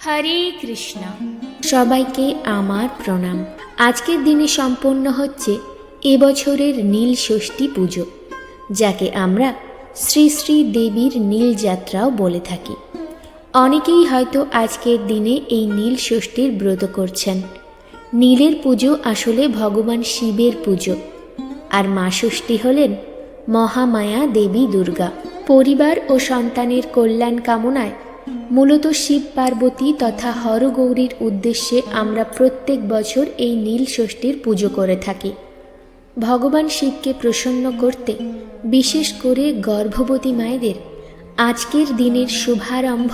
হরে কৃষ্ণ। সবাইকে আমার প্রণাম। আজকের দিনে সম্পন্ন হচ্ছে এবছরের নীল ষষ্ঠী পুজো, যাকে আমরা শ্রী শ্রী দেবীর নীল যাত্রাও বলে থাকি। অনেকেই হয়তো আজকের দিনে এই নীল ষষ্ঠীর ব্রত করছেন। নীলের পুজো আসলে ভগবান শিবের পুজো, আর মা ষষ্ঠী হলেন মহামায়া দেবী দুর্গা। পরিবার ও সন্তানের কল্যাণ কামনায় মূলত শিব পার্বতী তথা হরগৌরীর উদ্দেশ্যে আমরা প্রত্যেক বছর এই নীল ষষ্ঠীর পুজো করে থাকি। ভগবান শিবকে প্রসন্ন করতে, বিশেষ করে গর্ভবতী মায়েদের, আজকের দিনের শুভারম্ভ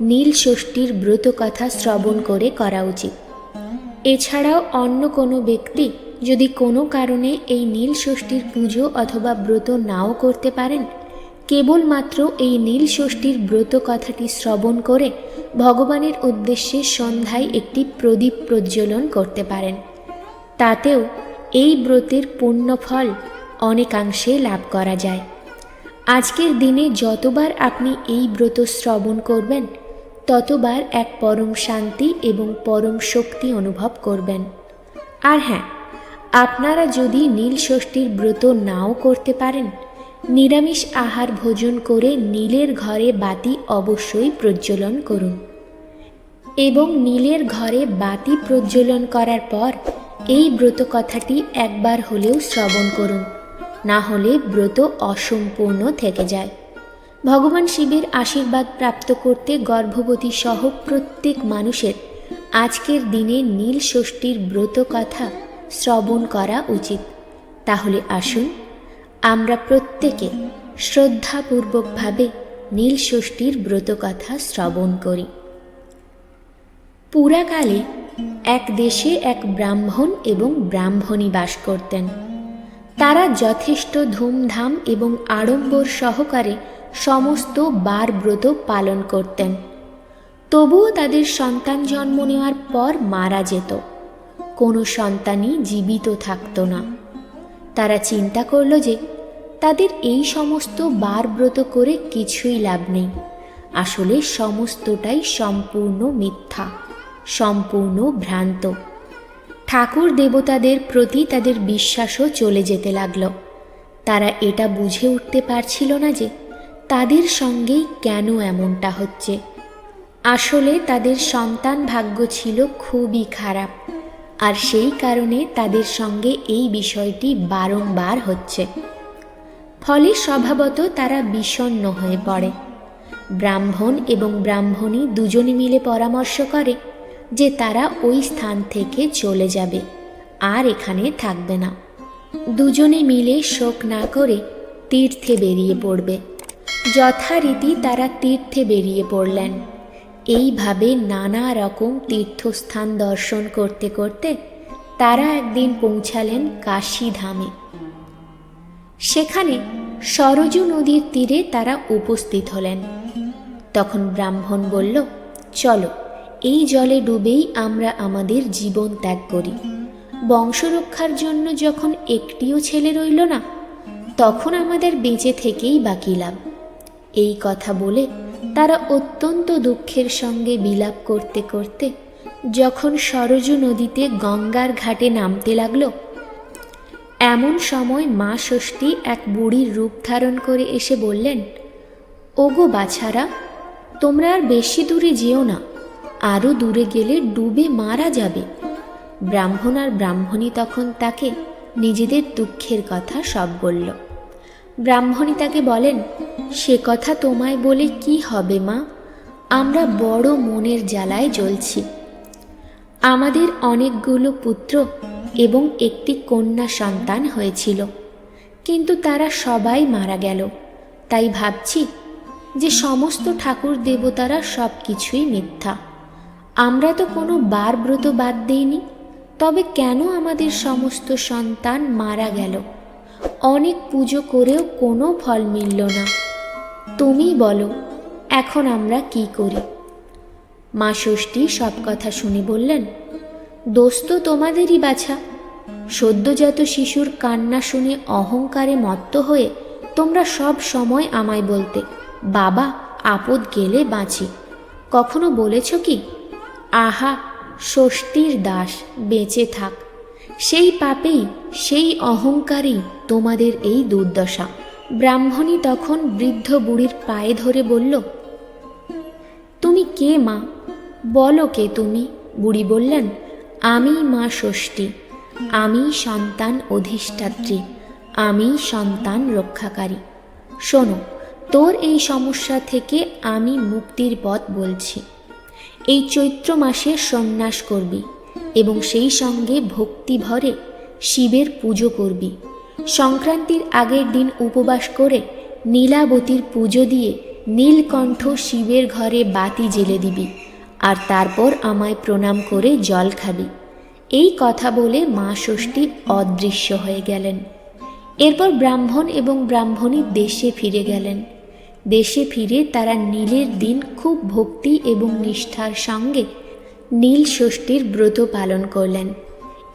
নীল ষষ্ঠীর ব্রত কথা শ্রবণ করে করা উচিত। এছাড়াও অন্য কোনো ব্যক্তি যদি কোনো কারণে এই নীল ষষ্ঠীর পুজো অথবা ব্রত নাও করতে পারেন কেবলমাত্র এই নীল ষষ্ঠীর ব্রত কথাটি শ্রবণ করে ভগবানের উদ্দেশ্যে সন্ধ্যায় একটি প্রদীপ প্রজ্বলন করতে পারেন। তাতেও এই ব্রতের পুণ্যফল অনেকাংশে লাভ করা যায়। আজকের দিনে যতবার আপনি এই ব্রত শ্রবণ করবেন, ততবার এক পরম শান্তি এবং পরম শক্তি অনুভব করবেন। আর হ্যাঁ আপনারা যদি নীল ষষ্ঠীর ব্রত নাও করতে পারেন নিরামিষ আহার ভোজন করে নীলের ঘরে বাতি অবশ্যই প্রজ্বলন করুন। এবং নীলের ঘরে বাতি প্রজ্বলন করার পর এই ব্রত কথাটি একবার হলেও শ্রবণ করুন, না হলে ব্রত অসম্পূর্ণ থেকে যায়। ভগবান শিবের আশীর্বাদ প্রাপ্ত করতে গর্ভবতী সহ প্রত্যেক মানুষের আজকের দিনে নীল ষষ্ঠীর ব্রত কথা শ্রবণ করা উচিত। তাহলে আসুন আমরা প্রত্যেকে শ্রদ্ধাপূর্বকভাবে নীল ষষ্ঠীর ব্রত কথা শ্রবণ করি। পুরাকালে এক দেশে এক ব্রাহ্মণ এবং ব্রাহ্মণী বাস করতেন। তারা যথেষ্ট ধুমধাম এবং আড়ম্বর সহকারে সমস্ত বার ব্রত পালন করতেন। তবুও তাদের সন্তান জন্ম নেওয়ার পর মারা যেত। কোনো সন্তানই জীবিত থাকতো না। তারা চিন্তা করল যে তাদের এই সমস্ত বার ব্রত করে কিছুই লাভ নেই। আসলে সমস্তটাই সম্পূর্ণ মিথ্যা, সম্পূর্ণ ভ্রান্ত। ঠাকুর দেবতাদের প্রতি তাদের বিশ্বাসও চলে যেতে লাগল। তারা এটা বুঝে উঠতে পারছিল না যে তাদের সঙ্গেই কেন এমনটা হচ্ছে। আসলে তাদের সন্তান ভাগ্য ছিল খুবই খারাপ, আর সেই কারণে তাদের সঙ্গে এই বিষয়টি বারংবার হচ্ছে। ফলে স্বভাবত তারা বিষণ্ণ হয়ে পড়ে। ব্রাহ্মণ এবং ব্রাহ্মণী দুজনে মিলে পরামর্শ করে যে তারা ওই স্থান থেকে চলে যাবে, আর এখানে থাকবে না। দুজনে মিলে শোক না করে তীর্থে বেরিয়ে পড়বে। যথারীতি তারা তীর্থে বেরিয়ে পড়লেন। এইভাবে নানা রকম তীর্থস্থান দর্শন করতে করতে তারা একদিন পৌঁছালেন কাশীধামে সেখানে সরজু নদীর তীরে তারা উপস্থিত হলেন। তখন ব্রাহ্মণ বলল, চলো, এই জলে ডুবেই আমরা আমাদের জীবন ত্যাগ করি। বংশরক্ষার জন্য যখন একটিও ছেলে রইল না, তখন আমাদের বেঁচে থেকেই বাকি লাভ। এই কথা বলে তারা অত্যন্ত দুঃখের সঙ্গে বিলাপ করতে করতে যখন সরজু নদীতে গঙ্গার ঘাটে নামতে লাগল এমন সময় মা ষষ্ঠী এক বুড়ির রূপ ধারণ করে এসে বললেন, ওগো বাছারা, তোমরা আর বেশি দূরে যেও না আরও দূরে গেলে ডুবে মারা যাবে। ব্রাহ্মণ আর ব্রাহ্মণী তখন তাকে নিজেদের দুঃখের কথা সব বলল। ব্রাহ্মণী তাকে বলেন, সে কথা তোমায় বলে কি হবে মা? আমরা বড় মনের জ্বালায় জ্বলছি। আমাদের অনেকগুলো পুত্র এবং একটি কন্যা সন্তান হয়েছিল। কিন্তু তারা সবাই মারা গেল। তাই ভাবছি যে সমস্ত ঠাকুর দেবতারা সব কিছুই মিথ্যা। আমরা তো কোনো বার ব্রত বাদ দিইনি। তবে কেন আমাদের সমস্ত সন্তান মারা গেল? অনেক পুজো করেও কোনো ফল মিলল না। তুমি বলো, এখন আমরা কি করি? মা ষষ্ঠী সব কথা শুনে বললেন দোষ তো তোমাদেরই বাছা। সদ্যজাত শিশুর কান্না শুনে অহংকারে মত্ত হয়ে তোমরা সব সময় আমায় বলতে, বাবা, আপদ গেলে বাঁচি। কখনো বলেছ কি? আহা ষষ্ঠীর দাস, বেঁচে থাক। সেই পাপেই, সেই অহংকারেই তোমাদের এই দুর্দশা। ব্রাহ্মণী তখন বৃদ্ধ বুড়ির পায়ে ধরে বলল, তুমি কে মা? বলো কে তুমি? বুড়ি বললেন আমি মা ষষ্ঠী, আমি সন্তান অধিষ্ঠাত্রী, আমি সন্তান রক্ষাকারী। শোনো, তোর এই সমস্যা থেকে আমি মুক্তির পথ বলছি। এই চৈত্র মাসে সন্ন্যাস করবি এবং সেই সঙ্গে ভক্তি ভরে শিবের পুজো করবি। সংক্রান্তির আগের দিন উপবাস করে নীলাবতীর পুজো দিয়ে নীলকণ্ঠ শিবের ঘরে বাতি জেলে দিবি। আর তারপর আমায় প্রণাম করে জল খাবি এই কথা বলে মা ষষ্ঠী অদৃশ্য হয়ে গেলেন। এরপর ব্রাহ্মণ এবং ব্রাহ্মণী দেশে ফিরে গেলেন। দেশে ফিরে তারা নীলের দিন খুব ভক্তি এবং নিষ্ঠার সঙ্গে নীল ষষ্ঠীর ব্রত পালন করলেন।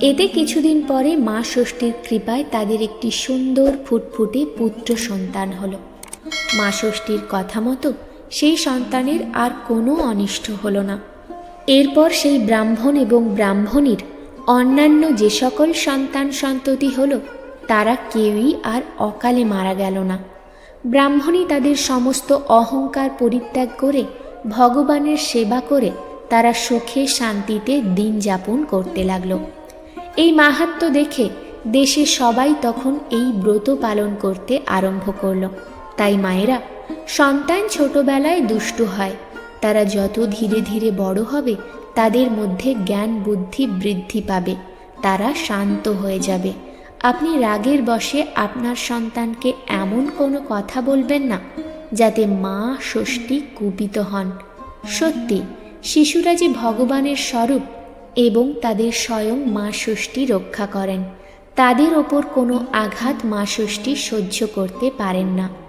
এতে কিছুদিন পরে মা ষষ্ঠীর কৃপায় তাদের একটি সুন্দর ফুটফুটে পুত্র সন্তান হলো। মা ষষ্ঠীর কথা মতো সেই সন্তানের আর কোনো অনিষ্ট হল না। এরপর সেই ব্রাহ্মণ এবং ব্রাহ্মণীর অন্যান্য যে সকল সন্তান সন্ততি হল, তারা কেউই আর অকালে মারা গেল না। ব্রাহ্মণী তাদের সমস্ত অহংকার পরিত্যাগ করে, ভগবানের সেবা করে তারা সুখে শান্তিতে দিন যাপন করতে লাগল। এই মাহাত্ম দেখে দেশে সবাই তখন এই ব্রত পালন করতে আরম্ভ করল। তাই মায়েরা সন্তান ছোটবেলায় দুষ্টু হয়। তারা যত ধীরে ধীরে বড় হবে, তাদের মধ্যে জ্ঞান, বুদ্ধি বৃদ্ধি পাবে। তারা শান্ত হয়ে যাবে। আপনি রাগের বশে আপনার সন্তানকে এমন কোনো কথা বলবেন না, যাতে মা ষষ্ঠী কুপিত হন। সত্যি, শিশুরা যে ভগবানের স্বরূপ এবং তাদের স্বয়ং মা ষষ্ঠী রক্ষা করেন, তাদের ওপর কোনো আঘাত মা ষষ্ঠী সহ্য করতে পারেন না।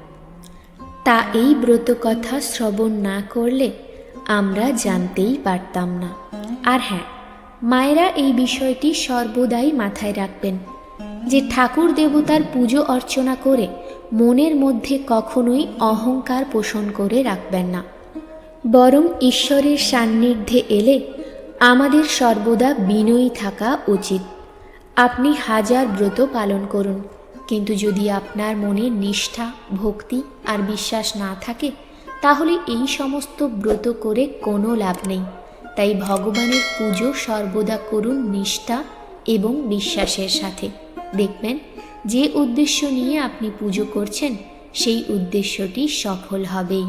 তা এই ব্রত কথা শ্রবণ না করলে আমরা জানতেই পারতাম না। আর হ্যাঁ মায়েরা এই বিষয়টি সর্বদাই মাথায় রাখবেন যে ঠাকুর দেবতার পুজো অর্চনা করে মনের মধ্যে কখনোই অহংকার পোষণ করে রাখবেন না। বরং ঈশ্বরের সান্নিধ্যে এলে আমাদের সর্বদা বিনয়ী থাকা উচিত। আপনি হাজার ব্রত পালন করুন। কিন্তু যদি আপনার মনে নিষ্ঠা, ভক্তি আর বিশ্বাস না থাকে, তাহলে এই সমস্ত ব্রত করে কোনো লাভ নেই। তাই ভগবানের পুজো সর্বদা করুন নিষ্ঠা এবং বিশ্বাসের সাথে। দেখবেন, যে উদ্দেশ্য নিয়ে আপনি পুজো করছেন, সেই উদ্দেশ্যটি সফল হবেই।